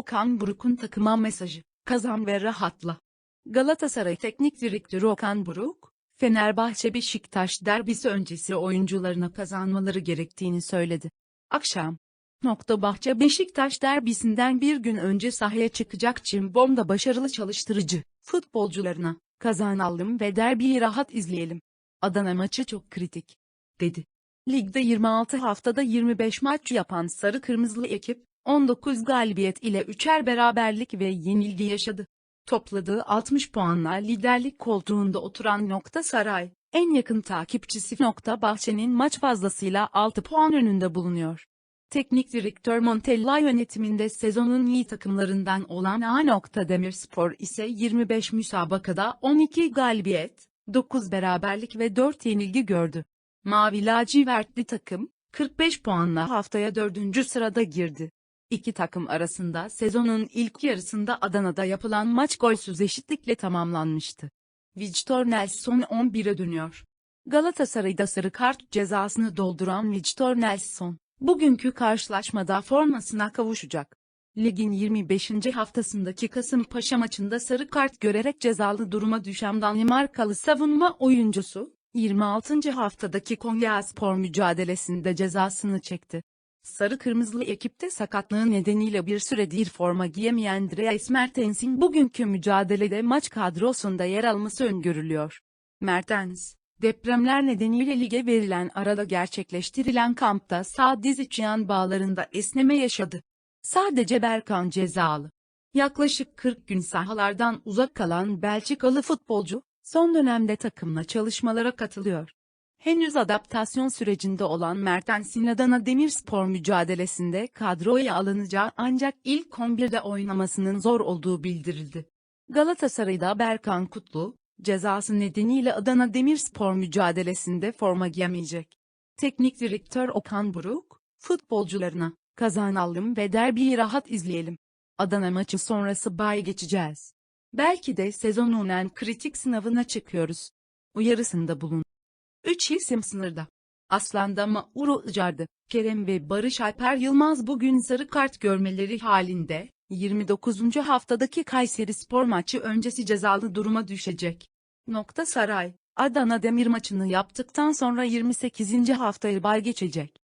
Okan Buruk'un takıma mesajı, kazan ve rahatla. Galatasaray Teknik Direktörü Okan Buruk, Fenerbahçe Beşiktaş derbisi öncesi oyuncularına kazanmaları gerektiğini söyledi. Akşam, Nokta Bahçe Beşiktaş derbisinden bir gün önce sahaya çıkacak Cimbom'da başarılı çalıştırıcı futbolcularına kazanalım ve derbiyi rahat izleyelim. Adana maçı çok kritik, dedi. Ligde 26 haftada 25 maç yapan Sarı Kırmızılı ekip, 19 galibiyet ile 3'er beraberlik ve yenilgi yaşadı. Topladığı 60 puanla liderlik koltuğunda oturan Nokta Saray, en yakın takipçisi Nokta Bahçe'nin maç fazlasıyla 6 puan önünde bulunuyor. Teknik direktör Montella yönetiminde sezonun iyi takımlarından olan A. Demirspor ise 25 müsabakada 12 galibiyet, 9 beraberlik ve 4 yenilgi gördü. Mavi lacivertli takım, 45 puanla haftaya 4. sırada girdi. İki takım arasında sezonun ilk yarısında Adana'da yapılan maç golsüz eşitlikle tamamlanmıştı. Victor Nelson 11'e dönüyor. Galatasaray'da sarı kart cezasını dolduran Victor Nelson, bugünkü karşılaşmada formasına kavuşacak. Ligin 25. haftasındaki Kasımpaşa maçında sarı kart görerek cezalı duruma düşen Danimarkalı savunma oyuncusu, 26. haftadaki Konyaspor mücadelesinde cezasını çekti. Sarı kırmızılı ekipte sakatlığı nedeniyle bir süredir forma giyemeyen Dries Mertens'in bugünkü mücadelede maç kadrosunda yer alması öngörülüyor. Mertens, depremler nedeniyle lige verilen arada gerçekleştirilen kampta sağ diz içiyan bağlarında esneme yaşadı. Sadece Berkan cezalı. Yaklaşık 40 gün sahalardan uzak kalan Belçikalı futbolcu, son dönemde takımla çalışmalara katılıyor. Henüz adaptasyon sürecinde olan Mertens'in Adana Demirspor mücadelesinde kadroya alınacağı ancak ilk 11'de oynamasının zor olduğu bildirildi. Galatasaray'da Berkan Kutlu, cezası nedeniyle Adana Demirspor mücadelesinde forma giyemeyecek. Teknik direktör Okan Buruk, futbolcularına, kazanalım ve derbiyi rahat izleyelim. Adana maçı sonrası bay geçeceğiz. Belki de sezonun en kritik sınavına çıkıyoruz. Uyarısında bulun. 3 isim sınırda. Aslan'da Mauro Icardi, Kerem ve Barış Alper Yılmaz bugün sarı kart görmeleri halinde, 29. haftadaki Kayseri Spor maçı öncesi cezalı duruma düşecek. Nokta Saray, Adana Demir maçını yaptıktan sonra 28. haftaya bay geçecek.